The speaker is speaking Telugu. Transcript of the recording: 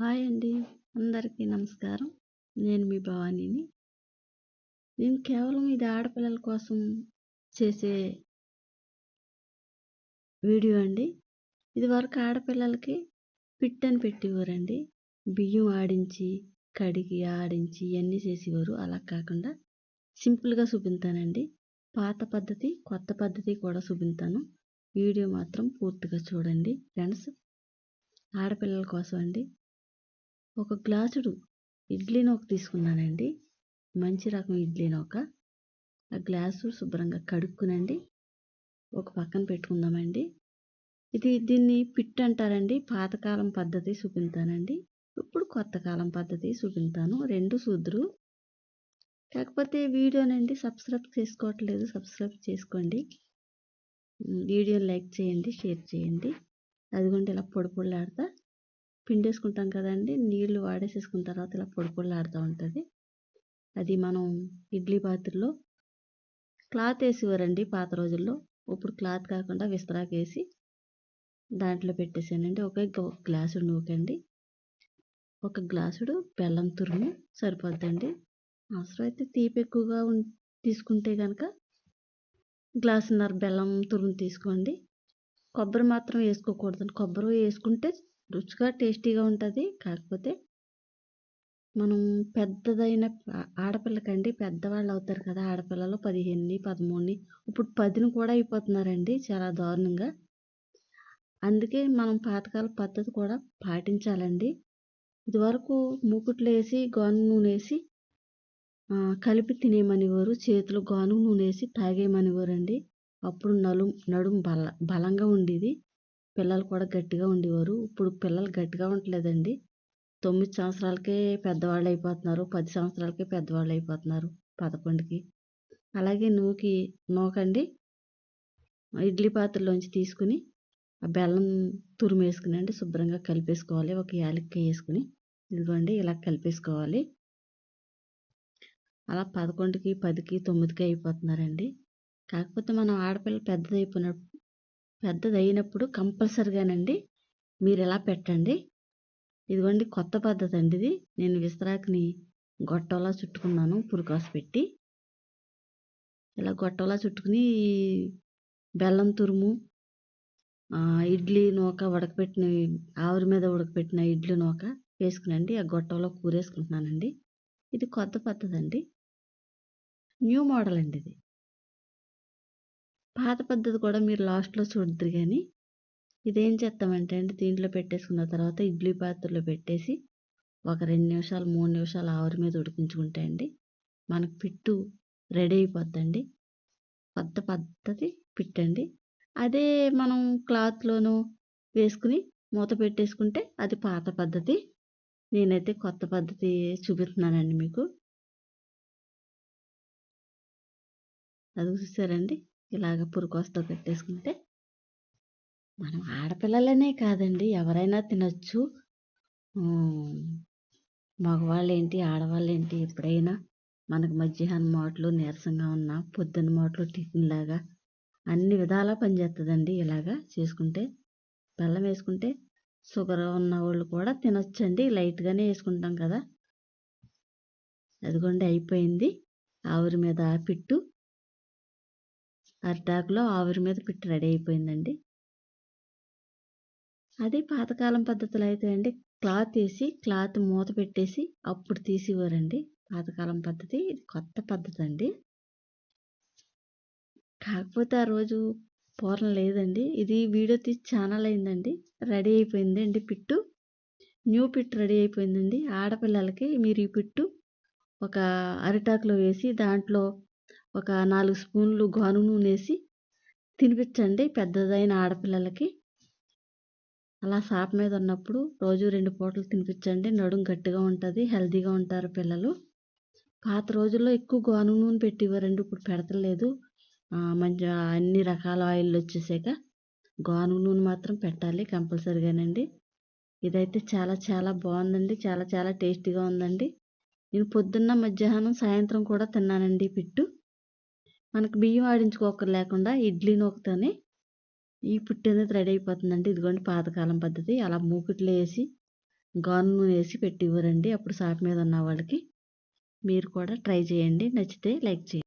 హాయ్ అండి. అందరికీ నమస్కారం. నేను మీ భవానీని. నేను కేవలం ఇది ఆడపిల్లల కోసం చేసే వీడియో అండి. ఇది వరకు ఆడపిల్లలకి పిట్ అని పెట్టేవారండి. బియ్యం ఆడించి కడిగి ఆడించి ఇవన్నీ చేసేవారు. అలా కాకుండా సింపుల్గా చూపించానండి. పాత పద్ధతి కొత్త పద్ధతి కూడా చూపించాను. వీడియో మాత్రం పూర్తిగా చూడండి ఫ్రెండ్స్. ఆడపిల్లల కోసం అండి. ఒక గ్లాసుడు ఇడ్లీ నూక తీసుకున్నానండి. మంచి రకం ఇడ్లీ నూక. ఆ గ్లాసు శుభ్రంగా కడుక్కునండి. ఒక పక్కన పెట్టుకుందామండి. ఇది దీన్ని పిట్ అంటారండి. పాతకాలం పద్ధతి చూపించానండి ఇప్పుడు కొత్త కాలం పద్ధతి చూపించాను రెండు సూదురు కాకపోతే వీడియోనండి సబ్స్క్రైబ్ చేసుకోవట్లేదు. సబ్స్క్రైబ్ చేసుకోండి. వీడియోని లైక్ చేయండి షేర్ చేయండి. అదిగోండి ఇలా పొడి పిండేసుకుంటాం కదండి. నీళ్ళు వాడేసేసుకున్న తర్వాత ఇలా పొడి పొడిలాడుతూ ఉంటుంది. అది మనం ఇడ్లీ పాత్రలో క్లాత్ వేసేవారండి పాత రోజుల్లో. ఇప్పుడు క్లాత్ కాకుండా విస్తరాకు వేసి దాంట్లో పెట్టేసానండి ఒక గ్లాసుడు నూకండి. ఒక గ్లాసుడు బెల్లం తురుము సరిపోద్దండి. అవసరం అయితే తీపి ఎక్కువగా తీసుకుంటే కనుక గ్లాసున్నర బెల్లం తురుము తీసుకోండి. కొబ్బరి మాత్రం వేసుకోకూడదండి. కొబ్బరి వేసుకుంటే రుచిగా టేస్టీగా ఉంటుంది. కాకపోతే మనం పెద్దదైన ఆడపిల్లకండి పెద్దవాళ్ళు అవుతారు కదా ఆడపిల్లలు పదిహేనుని పదమూడుని ఇప్పుడు పదిని కూడా అయిపోతున్నారండి చాలా దారుణంగా. అందుకే మనం పాతకాల పద్ధతి కూడా పాటించాలండి. ఇదివరకు మూకుట్లు వేసి గోను నూనె వేసి కలిపి తినేయమనేవారు చేతులు గాను నూనె వేసి తాగేయమనేవారండి అప్పుడు నలు నడుము బల బలంగా ఉండేది. పిల్లలు కూడా గట్టిగా ఉండేవారు. ఇప్పుడు పిల్లలు గట్టిగా ఉండలేదండి తొమ్మిది సంవత్సరాలకే పెద్దవాళ్ళు అయిపోతున్నారు. పది సంవత్సరాలకే పెద్దవాళ్ళు అయిపోతున్నారు పదకొండుకి. అలాగే నూకి నూకండి. ఇడ్లీ పాత్రలోంచి తీసుకుని ఆ బెల్లం తురుము అండి శుభ్రంగా కలిపేసుకోవాలి. ఒక యాలక్కాయ వేసుకుని ఇదిగోండి ఇలా కలిపేసుకోవాలి. అలా పదకొండుకి పదికి తొమ్మిదికి అయిపోతున్నారండి. కాకపోతే మనం ఆడపిల్ల పెద్దది అయిపోయిన పెద్దది అయినప్పుడు కంపల్సరిగానండి మీరు ఎలా పెట్టండి? ఇదిగోండి కొత్త పద్ధతి అండి ఇది నేను విస్తరాకుని గొట్టంలా చుట్టుకున్నాను పురుకాసు పెట్టి. ఇలా గొట్టంలా చుట్టుకుని బెల్లం తురుము ఇడ్లీ నూక ఉడకపెట్టిన ఆవిరి మీద ఉడకపెట్టిన ఇడ్లీ నూక వేసుకునండి. ఆ గొట్టంలో కూరేసుకుంటున్నానండి. ఇది కొత్త పద్ధతి అండి న్యూ మోడల్ అండి ఇది పాత పద్ధతి కూడా మీరు లాస్ట్లో చూద్దరు కానీ ఇదేం చేస్తామంటే అండి దీంట్లో పెట్టేసుకున్న తర్వాత ఇడ్లీ పాత్రలో పెట్టేసి ఒక రెండు నిమిషాలు మూడు నిమిషాలు ఆవిరి మీద ఉడికించుకుంటే అండి మనకు పిట్టు రెడీ అయిపోద్దండి. కొత్త పద్ధతి పిట్టండి అదే మనం క్లాత్లోనూ వేసుకుని మూత పెట్టేసుకుంటే అది పాత పద్ధతి. నేనైతే కొత్త పద్ధతి చూపిస్తున్నానండి మీకు. అది చూసారండి? ఇలాగ పురుకోస్తో పెట్టేసుకుంటే మనం ఆడపిల్లలనే కాదండి. ఎవరైనా తినచ్చు. మగవాళ్ళు ఏంటి ఆడవాళ్ళు ఏంటి ఎప్పుడైనా మనకు మధ్యాహ్నం మాటలు నీరసంగా ఉన్న పొద్దున్న మాటలు టిఫిన్ లాగా అన్ని విధాలా పనిచేస్తుందండి ఇలాగా చేసుకుంటే బెల్లం వేసుకుంటే షుగర్ ఉన్న వాళ్ళు కూడా తినొచ్చండి. లైట్గానే వేసుకుంటాం కదా. అదిగోండి అయిపోయింది. ఆవిరి మీద పిట్టు అరిటాకులో ఆవిరి మీద పిట్టు రెడీ అయిపోయిందండి. అది పాతకాలం పద్ధతులు అయితే అండి క్లాత్ వేసి క్లాత్ మూత పెట్టేసి అప్పుడు తీసేవారండి పాతకాలం పద్ధతి ఇది కొత్త పద్ధతి అండి. కాకపోతే ఆ రోజు పూర్ణ లేదండి. ఇది వీడియో తీసి ఛానల్ అయిందండి. రెడీ అయిపోయింది అండి పిట్టు. న్యూ పిట్ రెడీ అయిపోయిందండి. ఆడపిల్లలకి మీరు ఈ పిట్టు ఒక అరిటాకులో వేసి దాంట్లో ఒక నాలుగు స్పూన్లు గోను నూనె వేసి తినిపించండి పెద్దదైన ఆడపిల్లలకి. అలా సాప మీద ఉన్నప్పుడు రోజు రెండు పూటలు తినిపించండి. నడుం గట్టిగా ఉంటుంది హెల్తీగా ఉంటారు పిల్లలు. పాత రోజుల్లో ఎక్కువ గోను నూనె పెట్టేవారండి. ఇప్పుడు పెడతలేదు. మంచి అన్ని రకాల ఆయిల్ వచ్చేసాక గోను నూనె మాత్రం పెట్టాలి కంపల్సరీగానండి. ఇదైతే చాలా చాలా బాగుందండి. చాలా చాలా టేస్టీగా ఉందండి. నేను పొద్దున్న మధ్యాహ్నం సాయంత్రం కూడా తిన్నానండి పిట్టు. మనకు బియ్యం ఆడించుకోకర్ లేకుండా ఇడ్లీ నూకతోనే ఈ పుట్టు అనేది రెడీ అయిపోతుందండి. ఇదిగోండి పాతకాలం పద్ధతి. అలా మూకుట్లో వేసి గాను నూనె వేసి పెట్టి ఇవ్వరండి అప్పుడు షాప్ మీద ఉన్న వాళ్ళకి మీరు కూడా ట్రై చేయండి. నచ్చితే లైక్ చేయండి.